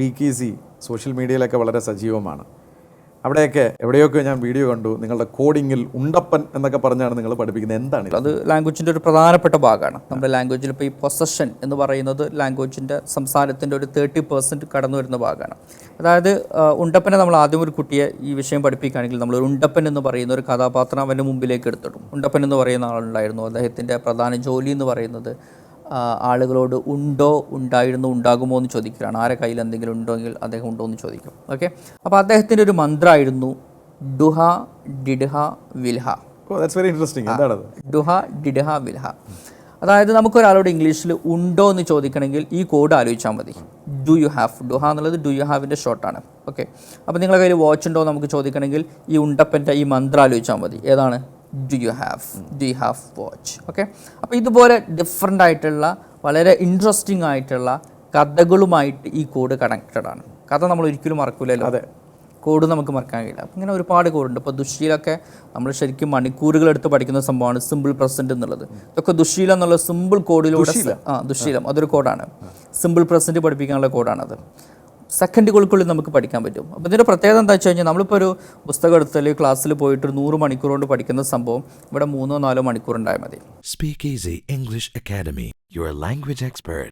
Speak easy social മീഡിയയിലൊക്കെ വളരെ സജീവമാണ്. അവിടെയൊക്കെ എവിടെയൊക്കെ ഞാൻ വീഡിയോ കണ്ടു നിങ്ങളുടെ കോഡിങ്ങിൽ ഉണ്ടപ്പൻ എന്നൊക്കെ പറഞ്ഞാണ് നിങ്ങൾ പഠിപ്പിക്കുന്നത്. എന്താണ്? അത് ലാംഗ്വേജിന്റെ ഒരു പ്രധാനപ്പെട്ട ഭാഗമാണ്. നമ്മുടെ ലാംഗ്വേജിൽ ഇപ്പോൾ ഈ പൊസഷൻ എന്ന് പറയുന്നത് ലാംഗ്വേജിന്റെ സംസാരത്തിന്റെ ഒരു തേർട്ടി പെർസെന്റ് കടന്നു വരുന്ന ഭാഗമാണ്. അതായത് ഉണ്ടപ്പനെ നമ്മൾ ആദ്യം ഒരു കുട്ടിയെ ഈ വിഷയം പഠിപ്പിക്കുകയാണെങ്കിൽ നമ്മൾ ഉണ്ടപ്പൻ എന്ന് പറയുന്ന ഒരു കഥാപാത്രം അവന്റെ മുമ്പിലേക്ക് എടുത്തിടും. ഉണ്ടപ്പൻ എന്ന് പറയുന്ന ആളുണ്ടായിരുന്നു. അദ്ദേഹത്തിന്റെ പ്രധാന ജോലി എന്ന് പറയുന്നത് ആളുകളോട് ഉണ്ടോ ഉണ്ടായിരുന്നു ഉണ്ടാകുമോ എന്ന് ചോദിക്കുകയാണ്. ആരെ കയ്യിൽ എന്തെങ്കിലും ഉണ്ടോയെങ്കിൽ അദ്ദേഹം ഉണ്ടോ എന്ന് ചോദിക്കും. ഓക്കെ അപ്പോൾ അദ്ദേഹത്തിന്റെ ഒരു മന്ത്രമായിരുന്നു ഡുഹ ഡിഡ്ഹ വിൽഹ. Very interesting ഡുഹ ഡിഡ്ഹ വിൽഹ. അതായത് നമുക്കൊരാളോട് ഇംഗ്ലീഷിൽ ഉണ്ടോ എന്ന് ചോദിക്കണമെങ്കിൽ ഈ കോഡ് ആലോചിച്ചാൽ മതി. ഡു യു ഹാവ് ഡുഹ എന്നുള്ളത് ഡു യു ഹാവിന്റെ ഷോർട്ടാണ് ഓക്കെ അപ്പോൾ നിങ്ങളുടെ കയ്യിൽ വാച്ച് ഉണ്ടോ എന്ന് നമുക്ക് ചോദിക്കണമെങ്കിൽ ഈ ഉണ്ടപ്പന്റെ ഈ മന്ത്രം ആലോചിച്ചാൽ മതി. ഏതാണ്? Do you have do you have watch okay അപ്പോൾ ഇതുപോലെ ഡിഫറെന്റ് ആയിട്ടുള്ള വളരെ ഇൻട്രസ്റ്റിംഗ് ആയിട്ടുള്ള കഥകളുമായിട്ട് ഈ കോഡ് കണക്റ്റഡ് ആണ്. കഥ നമ്മൾ ഒരിക്കലും മറക്കൂലല്ലോ. അതെ. കോഡ് നമുക്ക് മറക്കാൻ കഴിയില്ല. അപ്പം ഇങ്ങനെ ഒരുപാട് കോഡുണ്ട് ഇപ്പോൾ ദുശ്ശീലൊക്കെ നമ്മൾ ശരിക്കും മണിക്കൂറുകൾ എടുത്ത് പഠിക്കുന്ന സംഭവമാണ് സിമ്പിൾ പ്രസന്റ് എന്നുള്ളത്. ഇതൊക്കെ ദുശ്ശീലം എന്നുള്ള സിമ്പിൾ കോഡിലൂടെ ആ ദുശ്ശീലം അതൊരു കോഡാണ് സിമ്പിൾ പ്രസന്റ് പഠിപ്പിക്കാനുള്ള കോഡാണത് സെക്കൻഡുകൾക്കുള്ളിൽ നമുക്ക് പഠിക്കാൻ പറ്റും അപ്പോൾ ഇതിന്റെ പ്രത്യേകത എന്താ വെച്ച് കഴിഞ്ഞാൽ നമ്മളിപ്പോൾ ഒരു പുസ്തകം എടുത്ത് അല്ലെങ്കിൽ ക്ലാസ്സിൽ പോയിട്ട് ഒരു നൂറ് മണിക്കൂർ കൊണ്ട് പഠിക്കുന്ന സംഭവം ഇവിടെ മൂന്നോ നാലോ മണിക്കൂർ ഉണ്ടായാൽ മതി Speak Easy English Academy your language expert.